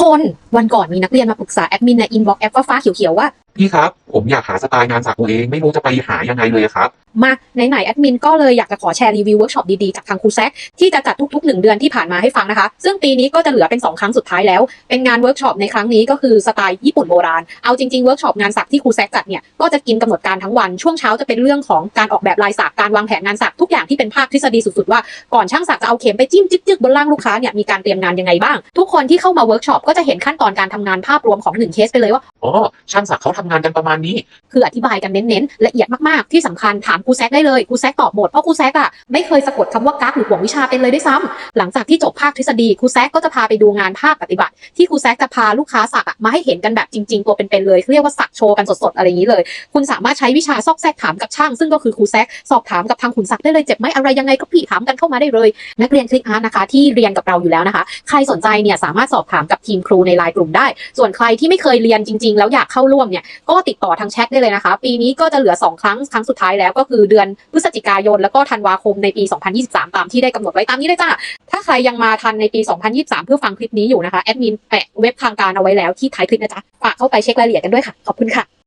คนวันก่อนมีนักเรียนมาปรึกษาแอดมินในอินบ็อกซ์แอปฟ้าเขียวๆว่าพี่ครับ ผมอยากหาสไตล์งานสักตัวเอง ไม่รู้จะไปหายังไงเลยครับ มาไหนๆแอดมินก็เลยอยากจะขอแชร์รีวิวเวิร์กช็อปดีๆ จากทางครูแซกที่จะจัดทุกๆ 1 เดือนที่ผ่านมาให้ฟังนะคะ ซึ่งปีนี้ก็จะเหลือเป็น 2 ครั้งสุดท้ายแล้ว เป็นงานเวิร์กช็อปในครั้งนี้ก็คือสไตล์ญี่ปุ่นโบราณ เอาจริงๆเวิร์กช็อปงานสักที่ครูแซกจัดเนี่ยก็จะกินกำหนดการทั้งวันช่วงเช้าจะเป็นเรื่องของการออกแบบลายสักการวางแผนงานสักทุกอย่างที่เป็นภาคทฤษฎีสุดๆว่าก่อนช่างสักจะเอาเข็มไปจิ้มจึ๊กๆบนร่างลูกค้าเนี่ยมีการเตรียมงานยังไงบ้าง ทุกคนที่เข้ามาเวิร์กช็อปก็จะเห็นขั้นตอนการทำงานภาพรวมของหนึ่งเคสไปเลยว่า อ๋อช่างสักดิ์เขาทำงานกันประมาณนี้ คืออธิบายกันเน้นๆละเอียดมากๆที่สำคัญถามครูแซกได้เลยครูแซกตอบหมดเพราะครูแซกอะไม่เคยสะกดคำว่ากักหรือห่วงวิชาเป็นเลยด้วยซ้ำหลังจากที่จบภาคทฤษฎีครูแซกก็จะพาไปดูงานภาคปฏิบัติ ที่ครูแซกจะพาลูกค้าสักอะมาให้เห็นกันแบบจริง ๆ ตัวเป็นๆเลยเรียกว่าสักโชว์กันสดๆอะไรอย่างนี้เลย คุณสามารถใช้วิชาซอกแซกถามกับช่าง ซึ่งก็คือครูแซกสอบถามกับทางขุนศักดิ์ได้เลยเจ็บไหมอะไรยังไงก็พี่ถามกันเข้ามาได้เลย นักเรียนคลิกอาร์ตนะคะ ที่เรียนกับเราอยู่แล้วนะคะ ใครสนใจเนี่ยสามารถสอบถามกับทีมครูในไลน์กลุ่มได้ ส่วนใครที่ไม่เคยเรียนจริงๆ แล้วอยากเข้าร่วมเนี่ยก็ติดต่อทางแชทได้เลยนะคะ ปีนี้ก็จะเหลือ 2 ครั้งครั้งสุดท้ายแล้วก็คือเดือนพฤศจิกายนแล้วก็ธันวาคมในปี 2023 ตามที่ได้กำหนดไว้ตามนี้เลยจ้าถ้าใครยังมาทันในปี 2023 เพื่อฟังคลิปนี้อยู่นะคะแอดมินแปะเว็บทางการเอาไว้แล้วที่ท้ายคลิปนะจ๊ะฝากเข้าไปเช็ครายละเอียดกันด้วยค่ะขอบคุณค่ะ